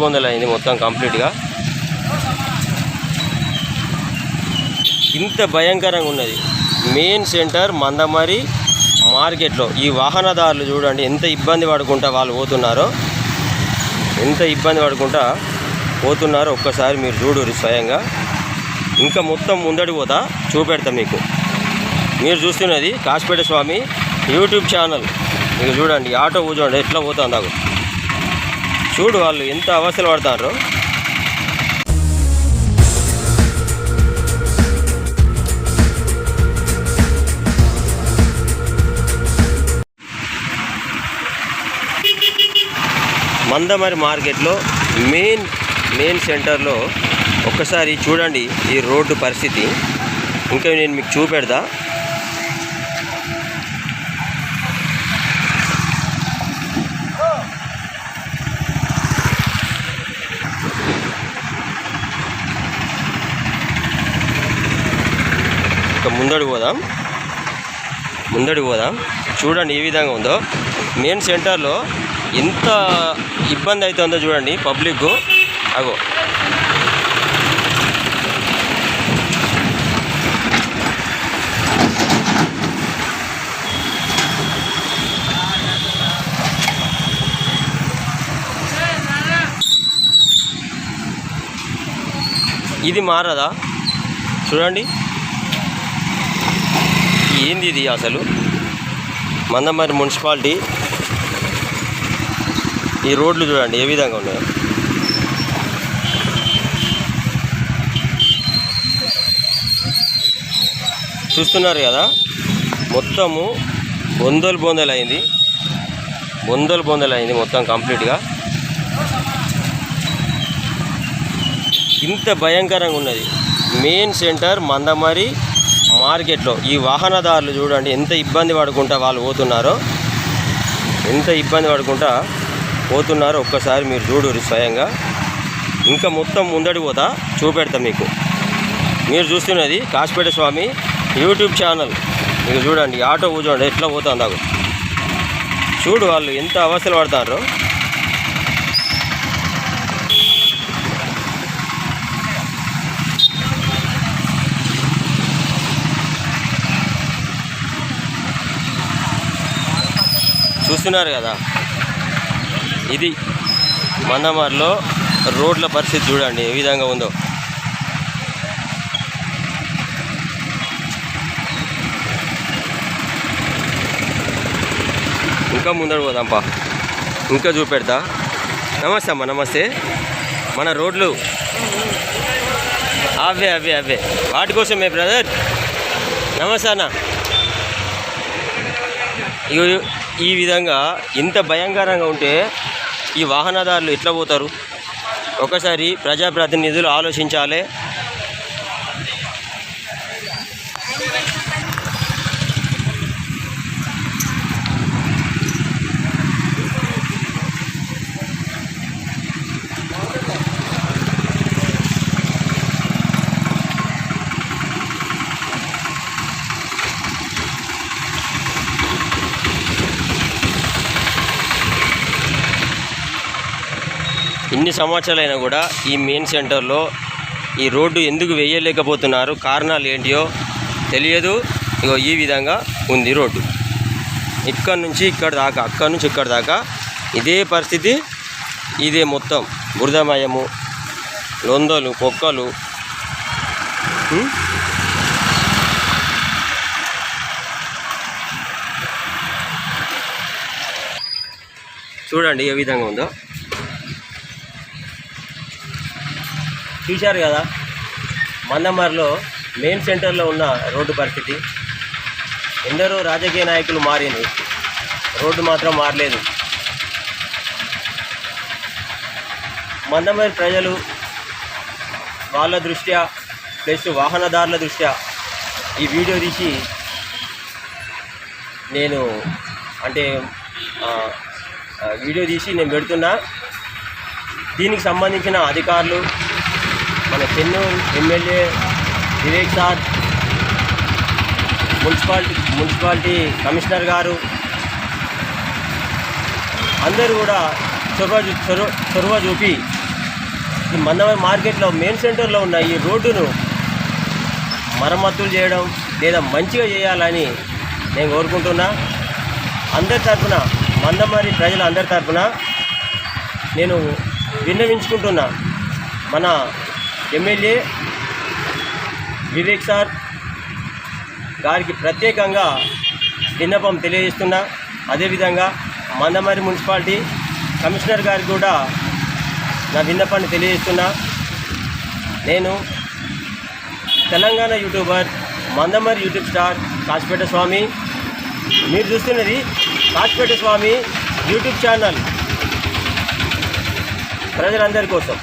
బొందలు అయింది మొత్తం కంప్లీట్గా. ఇంత భయంకరంగా ఉన్నది. మెయిన్ సెంటర్ మందమరి మార్కెట్లో. ఈ వాహనదారులు చూడండి ఎంత ఇబ్బంది పడుకుంటా వాళ్ళు పోతున్నారో. ఎంత ఇబ్బంది పడుకుంటా పోతున్నారో ఒక్కసారి మీరు చూడరు స్వయంగా. ఇంకా మొత్తం ముందడి పోతా చూపెడతా మీకు. మీరు చూస్తున్నది కాశపేట స్వామి యూట్యూబ్ ఛానల్. మీకు చూడండి ఆటో కూర్చోండి ఎట్లా పోతుంది నాకు చూడు వాళ్ళు ఎంత అవస్థలు పడతారు. మందమరి మార్కెట్లో మెయిన్ మెయిన్ సెంటర్లో ఒక్కసారి చూడండి ఈ రోడ్డు పరిస్థితి. ఇంకా నేను మీకు చూపెడతా. ఇక ముందడి పోదాం. ముందడి పోదాం. చూడండి ఏ విధంగా ఉందో. మెయిన్ సెంటర్లో ఎంత ఇబ్బంది అవుతుందో చూడండి పబ్లిక్ అగో. ఇది మారదా? చూడండి. ఏంది ఇది అసలు? మందమరి మున్సిపాలిటీ. ఈ రోడ్లు చూడండి ఏ విధంగా ఉన్నాయో. చూస్తున్నారు కదా మొత్తము బొందలు బొందలు అయింది బొందలు బొందలు అయింది మొత్తం కంప్లీట్గా. ఇంత భయంకరంగా ఉన్నది. మెయిన్ సెంటర్ మందమరి మార్కెట్లో ఈ వాహనదారులు చూడండి ఎంత ఇబ్బంది పడుకుంటా వాళ్ళు పోతున్నారో ఎంత ఇబ్బంది పడుకుంటా పోతున్నారో ఒక్కసారి మీరు చూడు స్వయంగా. ఇంకా మొత్తం ముందడి పోతా చూపెడతా మీకు. మీరు చూస్తున్నది కాశపేట స్వామి యూట్యూబ్ ఛానల్. మీకు చూడండి ఆటో చూడండి ఎట్లా పోతుంది నాకు చూడు వాళ్ళు ఎంత అవస్థలు పడతారో. చూస్తున్నారు కదా. ఇది మందమార్లో రోడ్ల పరిస్థితి చూడండి ఏ విధంగా ఉందో. ఇంకా ముందర పోదాంపా. ఇంకా చూపెడతా. నమస్తే అమ్మ నమస్తే. మన రోడ్లు. అవే అవే అవే. వాటి కోసమే బ్రదర్? నమస్తే అన్న. ఇగో. ఈ విధంగా ఇంత భయంకరంగా ఉంటే ఈ వాహనదారులు ఎట్లా పోతారు? ఒకసారి ప్రజాప్రతినిధులు ఆలోచించాలి. ఇన్ని సంవత్సరాలైనా కూడా ఈ మెయిన్ సెంటర్లో ఈ రోడ్డు ఎందుకు వేయలేకపోతున్నారు కారణాలు ఏంటియో తెలియదు. ఇగో ఈ విధంగా ఉంది రోడ్డు. ఇక్కడ నుంచి ఇక్కడ దాకా అక్కడ నుంచి ఇక్కడ దాకా ఇదే పరిస్థితి ఇదే మొత్తం. బురదమయము లొందలు కుక్కలు చూడండి ఏ విధంగా ఉందో. చూశారు కదా. మందమర్లో మెయిన్ సెంటర్లో ఉన్న రోడ్డు పరిస్థితి. ఎందరో రాజకీయ నాయకులు మారింది రోడ్డు మాత్రం మారలేదు. మందమరి ప్రజలు వాళ్ళ దృష్ట్యా ప్లస్ వాహనదారుల దృష్ట్యా ఈ వీడియో తీసి నేను అంటే వీడియో తీసి నేను పెడుతున్నా. దీనికి సంబంధించిన అధికారులు మన Chennur MLA Vivek sir municipality municipality commissioner గారు అందరూ కూడా చొరవ చొరవ చొరవ చూపి ఈ మందమరి మార్కెట్లో మెయిన్ సెంటర్లో ఉన్న ఈ రోడ్డును మరమ్మతులు చేయడం లేదా మంచిగా చేయాలని నేను కోరుకుంటున్నా. అందరి తరఫున మందమరి ప్రజల అందరి తరఫున నేను విన్నవించుకుంటున్నా. మన ఎమ్మెల్యే వివేక్ సార్ గారికి ప్రత్యేకంగా విన్నపం తెలియజేస్తున్నా. అదేవిధంగా మందమరి మున్సిపాలిటీ కమిషనర్ గారికి కూడా నా విన్నపాన్ని తెలియజేస్తున్నా. నేను Telangana YouTuber Mandamarri YouTube star Kachipeta Swamy. మీరు చూస్తున్నది కాచిపేట స్వామి యూట్యూబ్ ఛానల్ ప్రజలందరి కోసం.